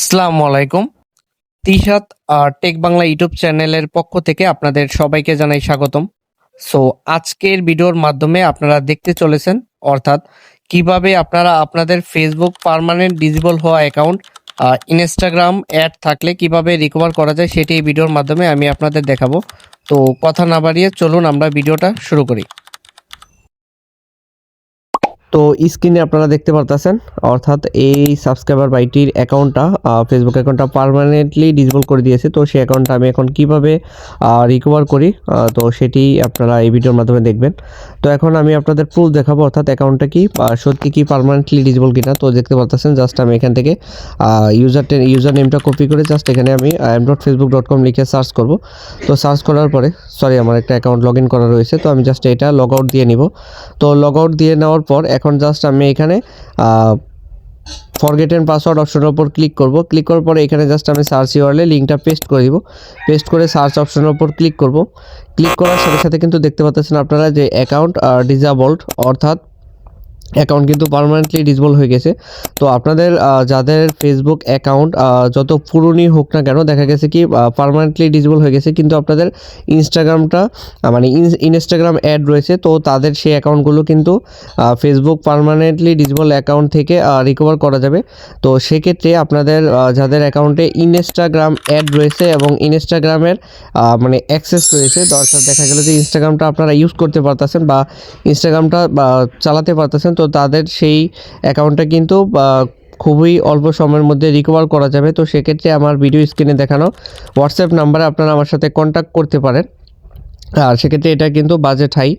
আসসালামু আলাইকুম। Tishat take Bangla YouTube চ্যানেলের পক্ষ থেকে আপনাদের সবাইকে জানাই স্বাগতম। সো, আজকের ভিডিওর মাধ্যমে আপনারা দেখতে চলেছেন, অর্থাৎ কীভাবে আপনারা আপনাদের ফেসবুক পার্মানেন্ট ডিজেবল হওয়া অ্যাকাউন্ট ইনস্টাগ্রাম অ্যাড থাকলে কীভাবে রিকভার করা যায় সেটি এই ভিডিওর মাধ্যমে আমি আপনাদের দেখাবো। তো, কথা না বাড়িয়ে চলুন আমরা ভিডিওটা শুরু করি। তো স্ক্রিনে আপনারা দেখতে পারতেছেন, অর্থাৎ এই সাবস্ক্রাইবার বাইটির অ্যাকাউন্টটা ফেসবুক অ্যাকাউন্টটা পার্মানেন্টলি ডিসেবল করে দিয়েছে। তো সেই অ্যাকাউন্টটা আমি এখন কীভাবে রিকভার করি তো সেটি আপনারা এই ভিডিওর মাধ্যমে দেখবেন। তো এখন আমি আপনাদের প্রুফ দেখাবো, অর্থাৎ অ্যাকাউন্টটা কি সত্যি কি পার্মানেন্টলি ডিসেবল কিনা। তো দেখতে পারতেছেন জাস্ট আমি এখান থেকে ইউজার ইউজার নেমটা কপি করে জাস্ট এখানে আমি M dot Facebook dot com লিখে সার্চ করব। তো সার্চ করার পরে সরি আমার একটা অ্যাকাউন্ট লগ ইন করা রয়েছে। তো আমি জাস্ট এটা লগ আউট দিয়ে নিব। তো লগ আউট দিয়ে নেওয়ার পর এখন জাস্ট আমি এখানে ফরগেট অ্যান্ড পাসওয়ার্ড অপশনের উপর ক্লিক করব। ক্লিক করার পরে এখানে জাস্ট আমি সার্চ ইউআরএলে লিঙ্কটা পেস্ট করে দিব। পেস্ট করে সার্চ অপশনের উপর ক্লিক করব। ক্লিক করার সাথে সাথে কিন্তু দেখতে পাচ্ছেন আপনারা যে অ্যাকাউন্ট ডিজাবল্ড অর্থাৎ অ্যাকাউন্ট কিন্তু পারমানেন্টলি ডিসেবল হয়ে গেছে। তো আপনাদের যাদের ফেসবুক অ্যাকাউন্ট যত পুরনই হোক না কেন, দেখা গেছে কি পার্মানেন্টলি ডিসেবল হয়ে গেছে। কিন্তু আপনাদের ইনস্টাগ্রামটা মানে ইনস্টাগ্রাম অ্যাড রয়েছে, তো তাদের সেই অ্যাকাউন্টগুলো কিন্তু ফেসবুক পার্মানেন্টলি ডিসেবল অ্যাকাউন্ট থেকে রিকভার করা যাবে। তো সেক্ষেত্রে আপনাদের যাদের অ্যাকাউন্টে ইনস্টাগ্রাম অ্যাড রয়েছে এবং ইনস্টাগ্রামের মানে অ্যাক্সেস রয়েছে অর্থাৎ দেখা গেল যে ইনস্টাগ্রামটা আপনারা ইউজ করতে পারতেছেন বা ইনস্টাগ্রামটা চালাতে পারতেছেন তো তাদের সেই অ্যাকাউন্টটা কিন্তু খুবই অল্প সময়ের মধ্যে রিকভার করা যাবে। তো সেক্ষেত্রে আমার ভিডিও স্ক্রিনে দেখানো হোয়াটসঅ্যাপ নাম্বারে আপনারা আমার সাথে কন্ট্যাক্ট করতে পারেন। আর সেক্ষেত্রে এটা কিন্তু বাজেট হাই